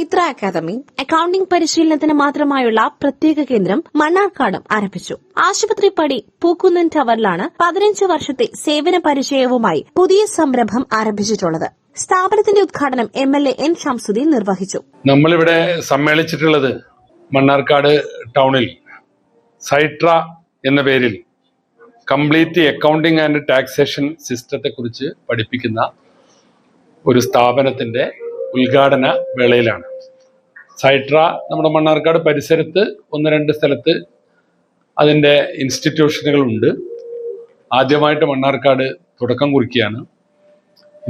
Chaitra academy accounting പരിശീലനത്തിന് മാത്രമായുള്ള പ്രത്യേക കേന്ദ്രം മണ്ണാർക്കാടും ആരംഭിച്ചു. ആശുപത്രി പടി പൂക്കുന്നൻ ടവറിലാണ് പതിനഞ്ച് വർഷത്തെ സേവന പരിചയവുമായി പുതിയ സംരംഭം ആരംഭിച്ചിട്ടുള്ളത്. സ്ഥാപനത്തിന്റെ ഉദ്ഘാടനം M L A N Shamsuddin നിർവഹിച്ചു. നമ്മളിവിടെ സമ്മേളിച്ചിട്ടുള്ളത് മണ്ണാർക്കാട് ടൗണിൽ സൈട്ര എന്ന പേരിൽ കംപ്ലീറ്റ് അക്കൗണ്ടിംഗ് ആൻഡ് ടാക്സേഷൻ സിസ്റ്റത്തെ കുറിച്ച് പഠിപ്പിക്കുന്ന ഒരു സ്ഥാപനത്തിന്റെ ഉദ്ഘാടന വേളയിലാണ്. സൈട്ര നമ്മുടെ മണ്ണാർക്കാട് പരിസരത്ത് ഒന്ന് രണ്ട് സ്ഥലത്ത് അതിന്റെ ഇൻസ്റ്റിറ്റ്യൂഷനുകളുണ്ട്. ആദ്യമായിട്ട് മണ്ണാർക്കാട് തുടക്കം കുറിക്കുകയാണ്.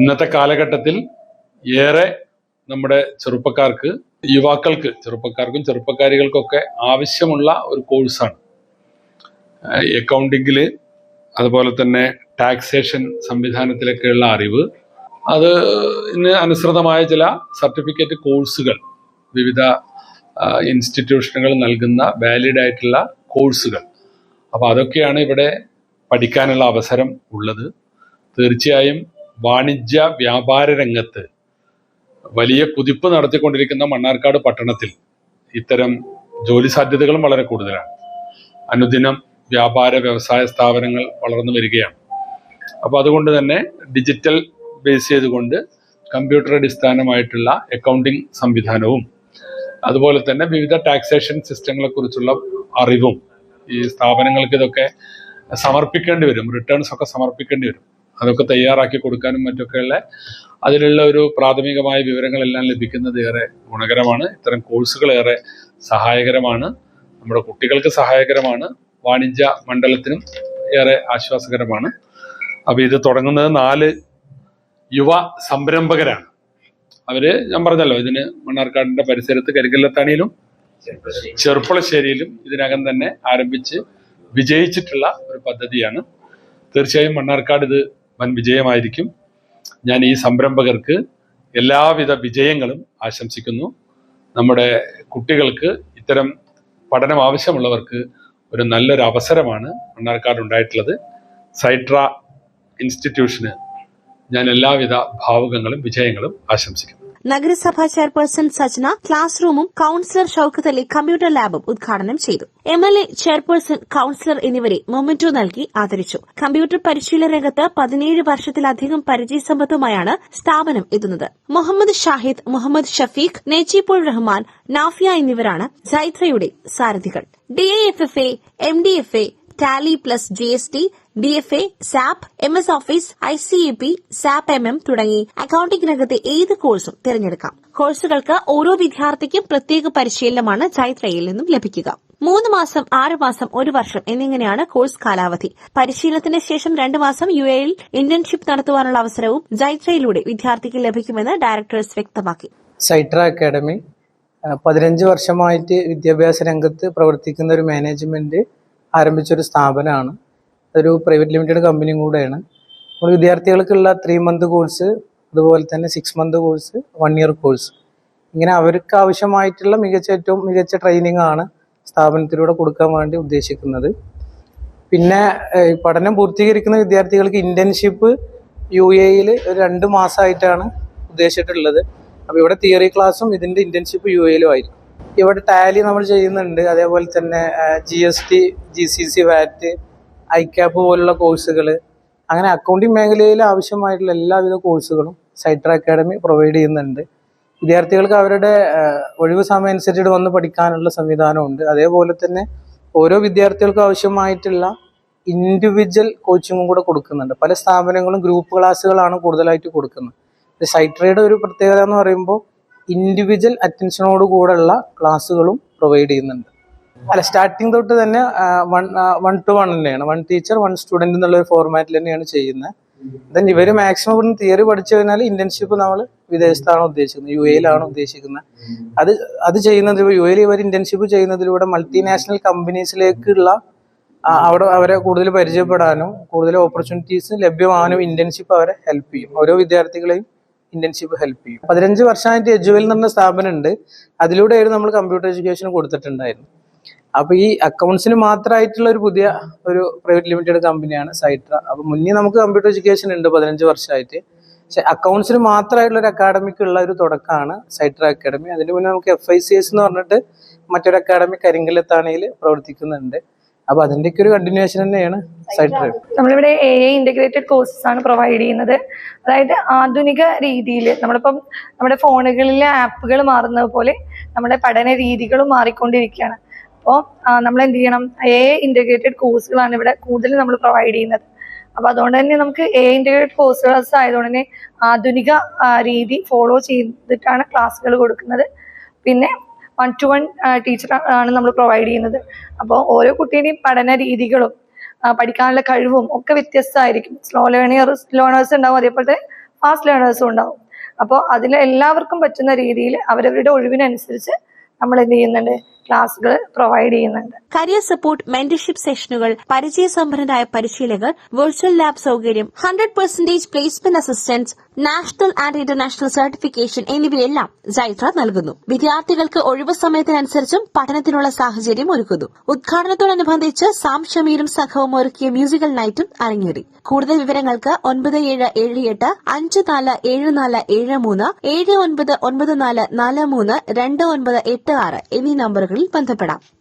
ഇന്നത്തെ കാലഘട്ടത്തിൽ ഏറെ നമ്മുടെ ചെറുപ്പക്കാർക്ക് യുവാക്കൾക്ക് ചെറുപ്പക്കാർക്കും ചെറുപ്പക്കാരികൾക്കൊക്കെ ആവശ്യമുള്ള ഒരു കോഴ്സാണ്. അക്കൗണ്ടിങ്ങിൽ അതുപോലെ തന്നെ ടാക്സേഷൻ സംവിധാനത്തിലൊക്കെയുള്ള അറിവ്. അത് ഇന്ന് അനുസൃതമായ ചില സർട്ടിഫിക്കറ്റ് കോഴ്സുകൾ വിവിധ ഇൻസ്റ്റിറ്റ്യൂഷനുകൾ നൽകുന്ന വാലിഡ് ആയിട്ടുള്ള കോഴ്സുകൾ അപ്പോൾ അതൊക്കെയാണ് ഇവിടെ പഠിക്കാനുള്ള അവസരം ഉള്ളത്. തീർച്ചയായും വാണിജ്യ വ്യാപാര രംഗത്ത് വലിയ കുതിപ്പ് നടത്തിക്കൊണ്ടിരിക്കുന്ന മണ്ണാർക്കാട് പട്ടണത്തിൽ ഇത്തരം ജോലി സാധ്യതകളും വളരെ കൂടുതലാണ്. അനുദിനം വ്യാപാര വ്യവസായ സ്ഥാപനങ്ങൾ വളർന്നു വരികയാണ്. അപ്പോൾ അതുകൊണ്ട് തന്നെ ഡിജിറ്റൽ ബേസ് ചെയ്തുകൊണ്ട് കമ്പ്യൂട്ടർ അടിസ്ഥാനമായിട്ടുള്ള അക്കൗണ്ടിംഗ് സംവിധാനവും അതുപോലെ തന്നെ വിവിധ ടാക്സേഷൻ സിസ്റ്റങ്ങളെ കുറിച്ചുള്ള അറിവും ഈ സ്ഥാപനങ്ങൾക്ക് ഇതൊക്കെ സമർപ്പിക്കേണ്ടി വരും. റിട്ടേൺസ് ഒക്കെ സമർപ്പിക്കേണ്ടി വരും. അതൊക്കെ തയ്യാറാക്കി കൊടുക്കാനും മറ്റൊക്കെയുള്ള അതിലുള്ള ഒരു പ്രാഥമികമായ വിവരങ്ങളെല്ലാം ലഭിക്കുന്നത് ഏറെ ഗുണകരമാണ്. ഇത്തരം കോഴ്സുകൾ ഏറെ സഹായകരമാണ്. നമ്മുടെ കുട്ടികൾക്ക് സഹായകരമാണ്. വാണിജ്യ മണ്ഡലത്തിനും ഏറെ ആശ്വാസകരമാണ്. അപ്പോൾ ഇത് തുടങ്ങുന്നത് നാല് യുവ സംരംഭകരാണ്. അവർ ഞാൻ പറഞ്ഞല്ലോ ഇതിന് മണ്ണാർക്കാടിന്റെ പരിസരത്ത് കരിക്കല്ലത്താണിയിലും ചെറുപ്പളശ്ശേരിയിലും ഇതിനകം തന്നെ ആരംഭിച്ച് വിജയിച്ചിട്ടുള്ള ഒരു പദ്ധതിയാണ്. തീർച്ചയായും മണ്ണാർക്കാട് ഇത് വൻ വിജയമായിരിക്കും. ഞാൻ ഈ സംരംഭകർക്ക് എല്ലാവിധ വിജയങ്ങളും ആശംസിക്കുന്നു. നമ്മുടെ കുട്ടികൾക്ക് ഇത്തരം പഠനം ആവശ്യമുള്ളവർക്ക് ഒരു നല്ലൊരു അവസരമാണ് മണ്ണാർക്കാട് ഉണ്ടായിട്ടുള്ളത്. സൈട്ര ഇൻസ്റ്റിറ്റ്യൂഷന് ഞാൻ എല്ലാവിധ ഭാവുകങ്ങളും വിജയങ്ങളും ആശംസിക്കുന്നു. നഗരസഭാ ചെയർപേഴ്സൺ സജ്ന ക്ലാസ് റൂമും കൌൺസിലർ ഷൌക്കത്ത് അലി കമ്പ്യൂട്ടർ ലാബും ഉദ്ഘാടനം ചെയ്തു. M L A chairperson councillor എന്നിവരെ മൊമെന്റോ നൽകി ആദരിച്ചു. കമ്പ്യൂട്ടർ പരിശീലന രംഗത്ത് പതിനേഴ് വർഷത്തിലധികം പരിചയസമ്പത്തുമായാണ് സ്ഥാപനം എത്തുന്നത്. മുഹമ്മദ് ഷാഹിദ് മുഹമ്മദ് ഷഫീഖ് നെജീബുൾ റഹ്മാൻ നാഫിയ എന്നിവരാണ് സൈത്രയുടെ സാരഥികൾ. D A F F A M D F A tally plus G S T D F A SAP M S office I C E P SAP M M തുടങ്ങി അക്കൌണ്ടിംഗ് രംഗത്തെ ഏത് കോഴ്സും തിരഞ്ഞെടുക്കാം. കോഴ്സുകൾക്ക് ഓരോ വിദ്യാർത്ഥിക്കും പ്രത്യേക പരിശീലനമാണ് ചൈത്രയിൽ നിന്നും ലഭിക്കുക. മൂന്ന് മാസം ആറ് മാസം ഒരു വർഷം എന്നിങ്ങനെയാണ് കോഴ്സ് കാലാവധി. പരിശീലനത്തിന് ശേഷം രണ്ട് മാസം യു എയിൽ ഇന്റേൺഷിപ്പ് നടത്തുവാനുള്ള അവസരവും ജൈത്രയിലൂടെ വിദ്യാർത്ഥിക്ക് ലഭിക്കുമെന്ന് ഡയറക്ടേഴ്സ് വ്യക്തമാക്കി. സൈട്ര അക്കാഡമി ആ, പതിനഞ്ച് വർഷമായിട്ട് വിദ്യാഭ്യാസ രംഗത്ത് പ്രവർത്തിക്കുന്ന ഒരു മാനേജ്മെന്റ് ആരംഭിച്ചൊരു സ്ഥാപനമാണ്. ഒരു പ്രൈവറ്റ് ലിമിറ്റഡ് കമ്പനിയും കൂടെയാണ്. നമ്മൾ വിദ്യാർത്ഥികൾക്കുള്ള ത്രീ മന്ത് കോഴ്സ് അതുപോലെ തന്നെ six month course one year course ഇങ്ങനെ അവർക്ക് ആവശ്യമായിട്ടുള്ള മികച്ച ഏറ്റവും മികച്ച ട്രെയിനിങ് ആണ് സ്ഥാപനത്തിലൂടെ കൊടുക്കാൻ വേണ്ടി ഉദ്ദേശിക്കുന്നത്. പിന്നെ പഠനം പൂർത്തീകരിക്കുന്ന വിദ്യാർത്ഥികൾക്ക് ഇന്റേൺഷിപ്പ് യു എയിൽ ഒരു രണ്ട് മാസമായിട്ടാണ് ഉദ്ദേശിച്ചിട്ടുള്ളത്. അപ്പോൾ ഇവിടെ തിയറി ക്ലാസ്സും ഇതിന്റെ ഇന്റേൺഷിപ്പ് യു എയിലും ആയിരിക്കും. ഇവിടെ ടാലി നമ്മൾ ചെയ്യുന്നുണ്ട്. അതേപോലെ തന്നെ G S T G C C VAT ഐക്യാപ്പ് പോലുള്ള കോഴ്സുകൾ അങ്ങനെ അക്കൗണ്ടിങ് മേഖലയിൽ ആവശ്യമായിട്ടുള്ള എല്ലാവിധ കോഴ്സുകളും സൈട്ര അക്കാഡമി പ്രൊവൈഡ് ചെയ്യുന്നുണ്ട്. വിദ്യാർത്ഥികൾക്ക് അവരുടെ ഒഴിവ് സമയം അനുസരിച്ചിട്ട് വന്ന് പഠിക്കാനുള്ള സംവിധാനമുണ്ട്. അതേപോലെ തന്നെ ഓരോ വിദ്യാർത്ഥികൾക്കും ആവശ്യമായിട്ടുള്ള ഇൻഡിവിജ്വൽ കോച്ചിങ്ങും കൂടെ കൊടുക്കുന്നുണ്ട്. പല സ്ഥാപനങ്ങളും ഗ്രൂപ്പ് ക്ലാസ്സുകളാണ് കൂടുതലായിട്ട് കൊടുക്കുന്നത്. സൈട്രയുടെ ഒരു പ്രത്യേകത എന്ന് പറയുമ്പോൾ ഇൻഡിവിജ്വൽ അറ്റൻഷനോട് കൂടെയുള്ള ക്ലാസ്സുകളും പ്രൊവൈഡ് ചെയ്യുന്നുണ്ട്. അല്ല സ്റ്റാർട്ടിങ് തൊട്ട് തന്നെ വൺ വൺ ടു വൺ തന്നെയാണ് വൺ ടീച്ചർ വൺ സ്റ്റുഡന്റ് എന്നുള്ള ഒരു ഫോർമാറ്റിൽ തന്നെയാണ് ചെയ്യുന്നത്. ദെൻ ഇവർ മാക്സിമം ഇവിടുന്ന് തിയറി പഠിച്ചു കഴിഞ്ഞാൽ ഇന്റേൺഷിപ്പ് നമ്മൾ വിദേശത്താണ് ഉദ്ദേശിക്കുന്നത്. യു എയിലാണ് ഉദ്ദേശിക്കുന്നത്. അത് അത് ചെയ്യുന്നത് യു എയിൽ ഇവർ ഇന്റേൺഷിപ്പ് ചെയ്യുന്നതിലൂടെ മൾട്ടിനാഷണൽ കമ്പനീസിലേക്കുള്ള അവിടെ അവരെ കൂടുതൽ പരിചയപ്പെടാനും കൂടുതൽ ഓപ്പർച്യൂണിറ്റീസ് ലഭ്യമാകാനും ഇന്റേൺഷിപ്പ് അവരെ ഹെൽപ്പ് ചെയ്യും. ഓരോ വിദ്യാർത്ഥികളെയും ഇന്റേൺഷിപ്പ് ഹെൽപ്പ് ചെയ്യും. പതിനഞ്ച് വർഷമായിട്ട് എജുവൽ എന്ന് പറഞ്ഞ സ്ഥാപനം ഉണ്ട്. അതിലൂടെയായിരുന്നു നമ്മൾ കമ്പ്യൂട്ടർ എഡ്യൂക്കേഷൻ കൊടുത്തിട്ടുണ്ടായിരുന്നു അപ്പൊ ഈ അക്കൗണ്ട്സിന് മാത്രമായിട്ടുള്ള ഒരു പുതിയ ഒരു പ്രൈവറ്റ് ലിമിറ്റഡ് കമ്പനിയാണ് സൈട്ര അപ്പൊ മുന്നേ നമുക്ക് കമ്പ്യൂട്ടർ എഡ്യൂക്കേഷൻ ഉണ്ട് പതിനഞ്ച് വർഷമായിട്ട് പക്ഷെ അക്കൗണ്ട്സിന് മാത്രമായിട്ടുള്ള ഒരു അക്കാഡമിക്ക് ഉള്ള ഒരു തുടക്കമാണ് സൈട്ര അക്കാഡമി അതിന് മുന്നേ നമുക്ക് എഫ് ഐ സി എസ് എന്ന് പറഞ്ഞിട്ട് മറ്റൊരു അക്കാഡമി കരിങ്കലത്താണയിൽ പ്രവർത്തിക്കുന്നുണ്ട്. അപ്പൊ അതിന്റെയൊക്കെ ഒരു കണ്ടിന്യൂഷൻ തന്നെയാണ് സൈട്ര നമ്മളിവിടെ എ ഐ ഇന്റഗ്രേറ്റഡ് കോഴ്സസ് ആണ് പ്രൊവൈഡ് ചെയ്യുന്നത്. അതായത് ആധുനിക രീതിയിൽ നമ്മളിപ്പം നമ്മുടെ ഫോണുകളിലെ ആപ്പുകൾ മാറുന്നത് പോലെ നമ്മുടെ പഠന രീതികളും മാറിക്കൊണ്ടിരിക്കുകയാണ്. അപ്പോൾ നമ്മൾ എന്ത് ചെയ്യണം എ ഇന്റഗ്രേറ്റഡ് കോഴ്സുകളാണ് ഇവിടെ കൂടുതൽ നമ്മൾ പ്രൊവൈഡ് ചെയ്യുന്നത്. അപ്പോൾ അതുകൊണ്ട് തന്നെ നമുക്ക് എ ഇന്റഗ്രേറ്റഡ് ഇന്റഗ്രേറ്റഡ് കോഴ്സുകൾ ആയതുകൊണ്ട് തന്നെ ആധുനിക രീതി ഫോളോ ചെയ്തിട്ടാണ് ക്ലാസ്സുകൾ കൊടുക്കുന്നത്. പിന്നെ വൺ ടു വൺ ടീച്ചർ ആണ് നമ്മൾ പ്രൊവൈഡ് ചെയ്യുന്നത്. അപ്പോൾ ഓരോ കുട്ടീന്റെയും പഠന രീതികളും പഠിക്കാനുള്ള കഴിവും ഒക്കെ വ്യത്യസ്തമായിരിക്കും. സ്ലോ ലേണേഴ്സ് ലേണേഴ്സ് ഉണ്ടാവും അതേപോലെ ഫാസ്റ്റ് ലേണേഴ്സും ഉണ്ടാവും. അപ്പോൾ അതിൽ എല്ലാവർക്കും പറ്റുന്ന രീതിയിൽ അവരവരുടെ ഒഴിവിനനുസരിച്ച് നമ്മൾ എന്ത് ചെയ്യുന്നുണ്ട്? ക്ലാസ്സുകൾ പ്രൊവൈഡ് ചെയ്യുന്നുണ്ട്. കരിയർ സപ്പോർട്ട് മെന്റർഷിപ്പ് സെഷനുകൾ പരിചയ പരിചയസമ്പന്നരായ പരിശീലകർ വെർച്വൽ ലാബ് സൗകര്യം hundred percentage placement assistance national and international certification എന്നിവയെല്ലാം ജൈത്ര നൽകുന്നു. വിദ്യാർത്ഥികൾക്ക് ഒഴിവു സമയത്തിനനുസരിച്ചും പഠനത്തിനുള്ള സാഹചര്യം ഒരുക്കുന്നു. ഉദ്ഘാടനത്തോടനുബന്ധിച്ച് സാം ഷമീരും സംഘവും ഒരുക്കിയ മ്യൂസിക്കൽ നൈറ്റും അരങ്ങേറി. കൂടുതൽ വിവരങ്ങൾക്ക് ഒൻപത് ഏഴ് ഏഴ് എട്ട് അഞ്ച് നാല് ഏഴ് നാല് ഏഴ് മൂന്ന് ഏഴ് ഒൻപത് ഒൻപത് നാല് നാല് മൂന്ന് രണ്ട് ഒൻപത് എട്ട് ആറ് എന്നീ നമ്പറുകളിൽ ബന്ധപ്പെടാം